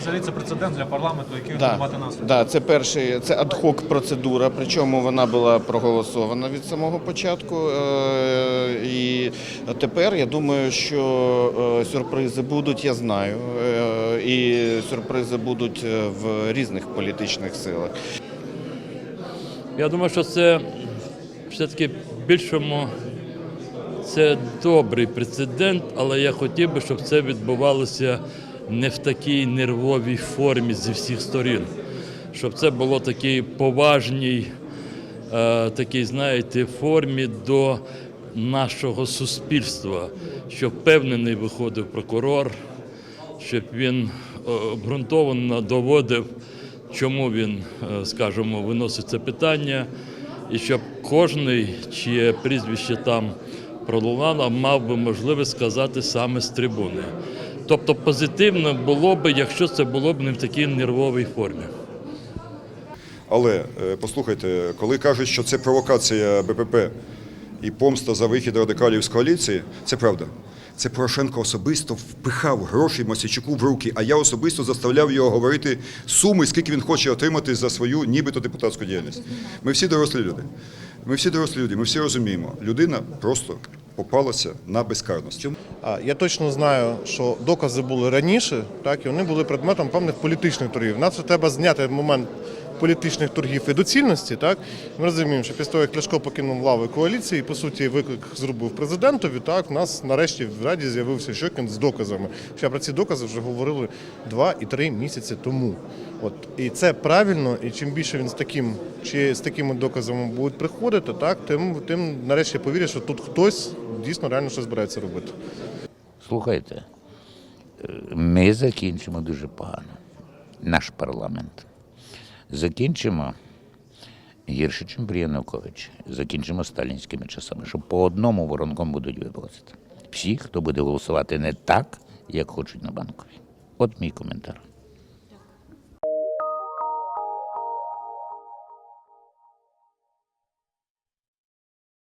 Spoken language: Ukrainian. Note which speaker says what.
Speaker 1: Взагалі це прецедент для парламенту, який
Speaker 2: Да,
Speaker 1: мати наслідки.
Speaker 2: да, це перший, це адхок процедура, причому вона була проголосована від самого початку. Е, І тепер я думаю, що е, сюрпризи будуть, я знаю. Е, І сюрпризи будуть в різних політичних силах.
Speaker 3: Я думаю, що це все-таки більшому це добрий прецедент, але я хотів би, щоб це відбувалося не в такій нервовій формі зі всіх сторін. Щоб це було такій поважній, е, такій, знаєте, формі до нашого суспільства, щоб впевнений виходив прокурор, щоб він е, обґрунтовано доводив, чому він, е, скажімо, виносить це питання, і щоб кожний, чиє прізвище там пролунало, мав би можливість сказати саме з трибуни. Тобто позитивно було б, якщо це було б не в такій нервовій формі.
Speaker 4: Але е, послухайте, коли кажуть, що це провокація БПП і помста за вихід радикалів з коаліції, це правда. Це Порошенко особисто впихав гроші Мосійчуку в руки, а я особисто заставляв його говорити суми, скільки він хоче отримати за свою нібито депутатську діяльність. Ми всі дорослі люди. Ми всі дорослі люди, ми всі розуміємо, людина просто попалася на безкарність.
Speaker 5: Я точно знаю, що докази були раніше, так і вони були предметом певних політичних торгів. Це треба зняти момент політичних торгів і доцільності. Так ми розуміємо, що після того, як Ляшко покинув лави коаліції, по суті, виклик зробив президентові. Так, в нас нарешті в раді з'явився Щокін з доказами. Ще про ці докази вже говорили два і три місяці тому. От і це правильно, і чим більше він з таким чи з такими доказами буде приходити, так тим тим нарешті повірять, що тут хтось дійсно реально щось збирається робити.
Speaker 6: Слухайте, е, ми закінчимо дуже погано. Наш парламент. Закінчимо гірше, ніж при Януковичі. Закінчимо сталінськими часами, що по одному воронком будуть вивозити. Всі, хто буде голосувати не так, як хочуть на банковій. От мій коментар.